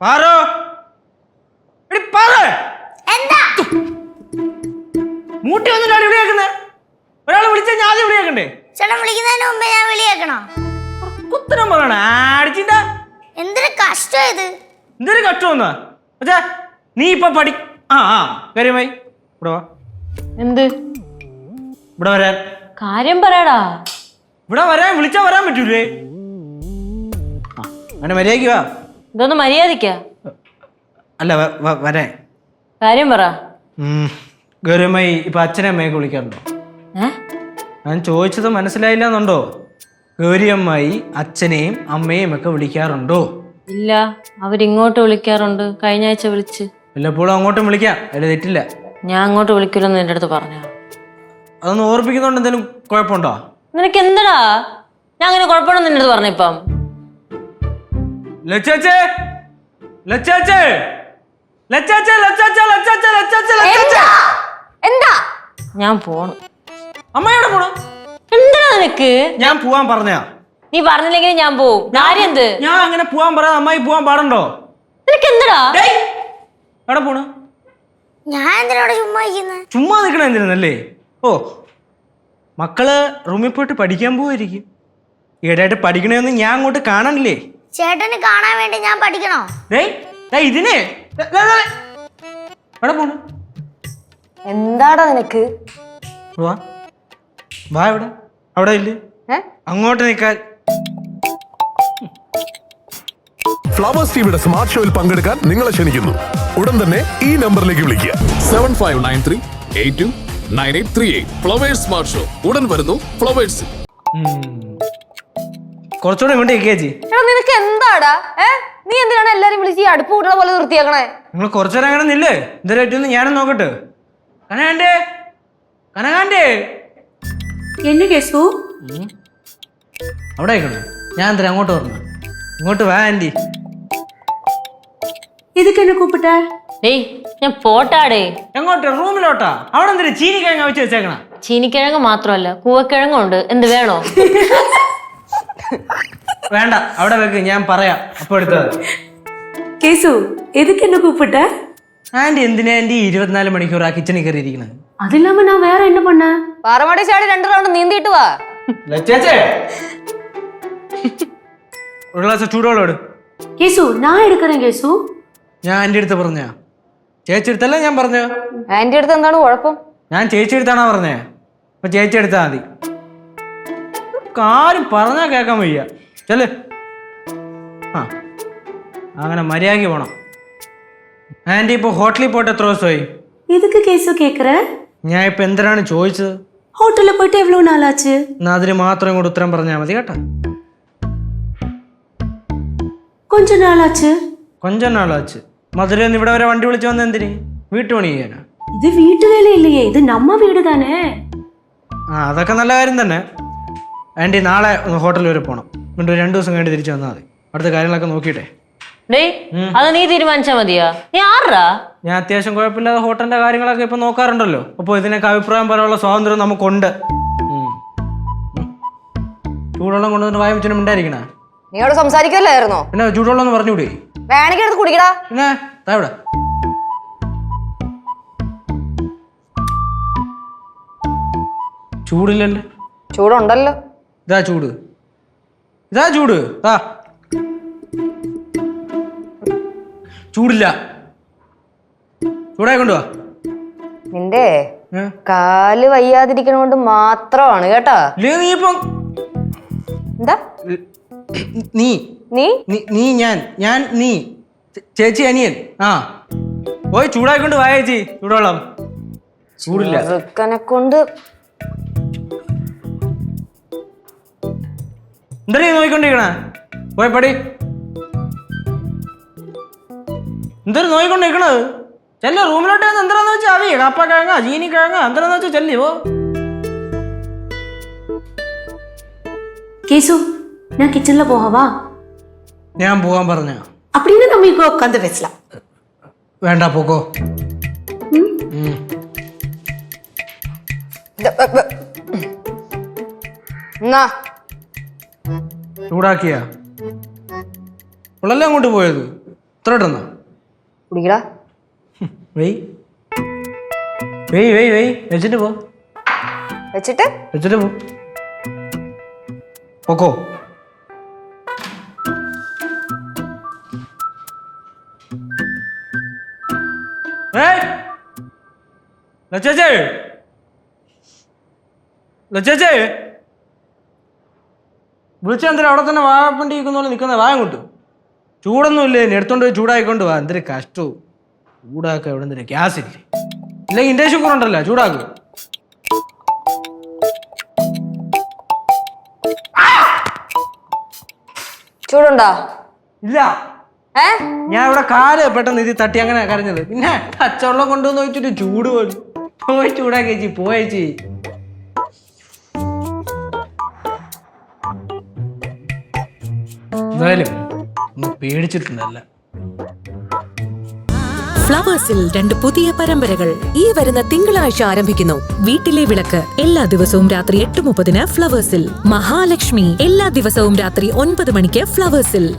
പാറോ? എടി പാറേ. എന്താ? മൂട്ടി വന്നിട്ടാണ് ഇവിടെ കേൾക്കുന്നത് ഒരാൾ വിളിച്ചാൽ ഞാൻ ആദ്യം ഇവിടെ കേൾക്കണ്ടേ? ചേട്ടൻ വിളിക്കുന്നതിന് മുമ്പേ ഞാൻ വിളിയേക്കണോ കുത്തരം പറയണ. അടിച്ചിട്ട എന്തൊരു കഷ്ടം ഇത്. എന്തൊരു കഷ്ടമെന്നാ അച്ഛാ നീ ഇപ്പൊ പഠി ആ ആ കാര്യമായി. ഇവിടെ വാ. എന്ത്? ഇവിടെ വരാൻ. കാര്യം പറയടാ. ഇവിടെ വരാൻ വിളിച്ചാ വരാൻ പറ്റൂലേ. അങ്ങനെ മര്യാദയ്ക്ക് വാ. ഇതൊന്ന് മര്യാദിക്ക അല്ല വ- വ- കാര്യം പറ. ഗൗരവമായി ഇപ്പൊ അച്ഛനെ അമ്മയൊക്കെ വിളിക്കാറുണ്ടോ? ഞാൻ ചോദിച്ചത് മനസ്സിലായില്ല എന്നുണ്ടോ ഗൗരിയമ്മായി അച്ഛനെയും അമ്മയും ഒക്കെ വിളിക്കാറുണ്ടോ? ഇല്ല അവരിങ്ങോട്ട് വിളിക്കാറുണ്ട്. കഴിഞ്ഞ ആഴ്ച വിളിച്ച്. വല്ലപ്പോഴും അങ്ങോട്ടും വിളിക്കാം അതിൽ തെറ്റില്ല. ഞാൻ അങ്ങോട്ട് വിളിക്കില്ലെന്ന് എന്റെ അടുത്ത് പറഞ്ഞു അതൊന്ന് ഓർപ്പിക്കുന്നോണ്ട് എന്തെങ്കിലും കുഴപ്പമുണ്ടോ? നിനക്ക് എന്തടാ ഞാൻ അങ്ങനെ കുഴപ്പമുണ്ടെന്ന് എന്റെ അടുത്ത് പറഞ്ഞിപ്പം. ലച്ചേച്ചേ! ലച്ചേച്ചേ! ലച്ചേച്ചേ ലച്ചേച്ചേ ലച്ചേച്ചേ ലച്ചേച്ചേ ലച്ചേച്ചേ! എന്താ? ഞാൻ പോണു. അമ്മയോടെ പോണു. എന്താ നിനക്ക്? ഞാൻ പോവാൻ പറഞ്ഞാ നീ പറഞ്ഞില്ലെങ്കിൽ ഞാൻ പോവും. കാര്യം എന്ത്? ഞാൻ അങ്ങനെ പോവാൻ പറയാ അമ്മായി പോവാൻ പാടണ്ടോ? നിനക്ക് എന്തടാ? ഡേയ്, എവിടെ പോണു? ഞാൻ എന്തിനാ ചുമ്മാ ചുമ്മാ നിൽക്കണ എന്തിനല്ലേ ഓ മക്കൾ റൂമിൽ പോയിട്ട് പഠിക്കാൻ പോവായിരിക്കും. ഈടായിട്ട് പഠിക്കണേന്ന് ഞാൻ അങ്ങോട്ട് കാണണില്ലേ ചേട്ടന് കാണാൻ വേണ്ടി ഞാൻ പഠിക്കണോ? ഇതിന്. എന്താടാ നിനക്ക്? വാ. വാ ഇവിടെ അവിടെ ഇല്ലേ? അങ്ങോട്ട് നിൽക്കാൻ. ഫ്ലവേഴ്സ് ടിവിയുടെ സ്മാർട്ട് ഷോയിൽ പങ്കെടുക്കാൻ നിങ്ങളെ ക്ഷണിക്കുന്നു. ഉടൻ തന്നെ ഈ നമ്പറിലേക്ക് വിളിക്കുക. Seven five nine three eight two nine eight three eight flowers smart show ഉടൻ വരുന്നു ഫ്ലവേഴ്സ് കുറച്ചുകൂടെ ഇങ്ങോട്ട് കേച്ചി നിനക്ക് എന്താടാ? ഏ? നീ എന്തിനാണ് എല്ലാരും വിളിച്ച് ഈ അടുപ്പ് കൂട്ടണ പോലെ നിർത്തിയാക്കണേ? നിങ്ങൾ കുറച്ചു നേരം അങ്ങനെ നില്ലേ ഇതൊരായിട്ടൊന്ന് ഞാനും നോക്കട്ടെ. കനകാണ്ടേ കനകാണ്ടേ എന്നു കേസു? അവിടെ ഞാൻ എന്തിനാ അങ്ങോട്ട് വരണം. ഇങ്ങോട്ട് വാ ആന്റി ഇതൊക്കെ എന്നെ കൂപ്പിട്ട? ഏയ് ഞാൻ പോട്ടാടേ. എങ്ങോട്ട്? റൂമിലോട്ടാ? അവിടെ എന്തിനാ ചീനിക്കിഴങ്ങ വെച്ച് വെച്ചേക്കണ? ചീനിക്കിഴങ്ങ് മാത്രമല്ല കൂവക്കിഴങ്ങുണ്ട്. എന്ത് വേണോ? വേണ്ട അവിടെ വെക്ക് ഞാൻ പറയാം. അപ്പൊ എടുത്തത് കേസു എതുക്ക് എന്നെ കൂപ്പിട്ട? ആന്റി എന്തിനാ ആന്റി ഇരുപത്തിനാല് മണിക്കൂർ ആ കിച്ചണിൽ കയറിയിരിക്കുന്നത്? അതില്ലാമ ഞാൻ വേറെ എന്നെ പണ പാറമടി ചാടി രണ്ട് റൗണ്ട് നീന്തിട്ട് വാ. ഒരു ഗ്ലാസ് ചൂടുവെള്ളം കേസു ഞാൻ എടുക്കണേ കേസു? ഞാൻ ആന്റി അടുത്ത് പറഞ്ഞ. ചേച്ചി എടുത്തല്ല ഞാൻ പറഞ്ഞ? ആന്റി അടുത്ത് എന്താണ് കുഴപ്പം? ഞാൻ ചേച്ചി എടുത്താണോ പറഞ്ഞേ? അപ്പൊ ചേച്ചി എടുത്താ മതി. കാര്യം പറഞ്ഞാ കേക്കാൻ വയ്യ. ചെല് ആ അങ്ങനെ മര്യാദയ്ക്ക് പോണം ആൻറ്റി ഇപ്പോൾ ഹോട്ടലിൽ പോയിട്ട് എത്ര ദിവസമായി எதுக்கு கேசு கேக்குற ഞാൻ ഇപ്പം എന്തിനാണ് ചോദിച്ചത് ஹோட்டல்ல போயிட்டு எவ்வளவு நாள் ஆச்சு എന്നാ അതിന് മാത്രം കൂടെ ഉത്തരം പറഞ്ഞാൽ മതി കേട്ടോ கொஞ்ச நாள் ஆச்சு കൊഞ്ചം നാളാച്ച് മധുരയിൽ നിന്ന് ഇവിടെ വരെ വണ്ടി വിളിച്ച് വന്ന എന്തിന് വീട്ടുപണി ചെയ്യാനാ இது வீட்டு வேலை இல்லையே இது நம்ம வீடு தானே ആ അതൊക്കെ നല്ല കാര്യം തന്നെ ആൻറ്റി നാളെ ഒന്ന് ഹോട്ടലിൽ വരെ പോകണം എന്നിട്ട് രണ്ടു ദിവസം കഴിഞ്ഞ് തിരിച്ചു വന്നാൽ മതി. അടുത്ത കാര്യങ്ങളൊക്കെ നോക്കിയിട്ടെ. ഡേയ് അത് നീ തീരുമാനിച്ചാ മതിയോ? നീ ആറാ ഞാൻ അത്യാവശ്യം കുഴപ്പമില്ലാതെ ഹോട്ടലിന്റെ കാര്യങ്ങളൊക്കെ ഇപ്പൊ നോക്കാറുണ്ടല്ലോ. അപ്പൊ ഇതിനൊക്കെ അഭിപ്രായം പറയാനുള്ള സ്വാതന്ത്ര്യം നമുക്കുണ്ട്. ഉം. ഉം. ചൂടുവെള്ളം കൊണ്ടുവന്നിട്ട് വായ വെച്ചിട്ട് ഉണ്ടായിരിക്കണേ നീയോട് സംസാരിക്കല്ലായിരുന്നോ? പിന്നെ ചൂടുവെള്ളം ഒന്ന് പറഞ്ഞുകൂടി? വേണമെങ്കിൽ എടുത്ത് കുടിക്കടാ. പിന്നെ ദാ ഇവിടെ. ചൂടില്ലല്ലേ? ചൂടുണ്ടല്ലോ. ഇതാ ചൂട്. ഇതാ ചൂട്. ആ ചൂടില്ല. ചൂടായി കൊണ്ടുവാ. നിന്റെ ഏ? കാൽ വയ്യാതിരിക്കണോണ്ട് മാത്രമാണ് കേട്ടാ. ഇല്ലേ നീ ഇപ്പം? എന്താ? നീ. നീ? നീ നീ ഞാൻ. ഞാൻ നീ. ചേ- ചേച്ചി അനിയൻ. ആ. പോയി ചൂടായിക്കൊണ്ട് വാ ചേച്ചി. ചൂടുവെള്ളം. ചൂടില്ല. ചെറുക്കനെ കൊണ്ട് എന്താ നീ നോക്കിക്കൊണ്ടിരിക്കണേ പോയി പടി എന്തൊരു നോക്കിക്കൊണ്ടിരിക്കണത് ചെല്ല റൂമിലോട്ട് ചെന്ന് എന്താന്ന് വെച്ചാൽ അവി കപ്പ കിഴങ്ങ ചീനി കിഴങ്ങ എന്താന്ന് വെച്ചാൽ ചെല്ലി പോ கேசு நான் கிச்சன்ல போகவா ഞാൻ പോവാൻ പറഞ്ഞ அப்படின்னு நம்ம இப்போ உட்காந்து பேசலாம் വേണ്ട പോക്കോ എന്നാ ചൂടാക്കിയ? ഉള്ളല്ലേ അങ്ങോട്ട് പോയത്? ഇത്ര ഇട്ടെന്നോ കുടിക്കടാ. വെയ്. വെയ് വെയ് വെയ്. വെച്ചിട്ട് പോ. വെച്ചിട്ട്? വെച്ചിട്ട് പോ. പൊക്കോ. ലച്ചേച്ചേ. ലച്ചേച്ചേ. വിളിച്ചെന്തിനാ അവിടെ തന്നെ വാപ്പണ്ടി ഇരിക്കുന്ന പോലെ നിൽക്കുന്ന വായം കിട്ടും ചൂടൊന്നും ഇല്ലേ? എടുത്തോണ്ട് പോയി ചൂടായിക്കൊണ്ട് വാ. എന്തൊരു കഷ്ടവും. ചൂടാക്കുക എവിടെ നിന്ന് ഗ്യാസ് ഇല്ലേ? ഇല്ലെങ്കിൽ ഇൻഡേഷൻ ഉണ്ടല്ലോ ചൂടാക്കുക ചൂടുണ്ടോ? ഇല്ല. ഏ? ഞാൻ ഇവിടെ കാൽ പെട്ടെന്ന് ഇതി തട്ടി അങ്ങനെ കരഞ്ഞത്. പിന്നെ പച്ചവെള്ളം കൊണ്ടുവന്ന് വെച്ചിട്ട് ചൂട് പോയി ചൂടാക്കി ചേച്ചി പോയേച്ചി എന്തായാലും ഒന്ന് പേടിച്ചിട്ടുണ്ടല്ല ഫ്ലവേഴ്സിൽ രണ്ട് പുതിയ പരമ്പരകൾ ഈ വരുന്ന തിങ്കളാഴ്ച ആരംഭിക്കുന്നു. വീട്ടിലെ വിളക്ക് എല്ലാ ദിവസവും രാത്രി എട്ട് മുപ്പതിന് ഫ്ലവേഴ്സിൽ. മഹാലക്ഷ്മി എല്ലാ ദിവസവും രാത്രി ഒൻപത് മണിക്ക് ഫ്ലവേഴ്സിൽ.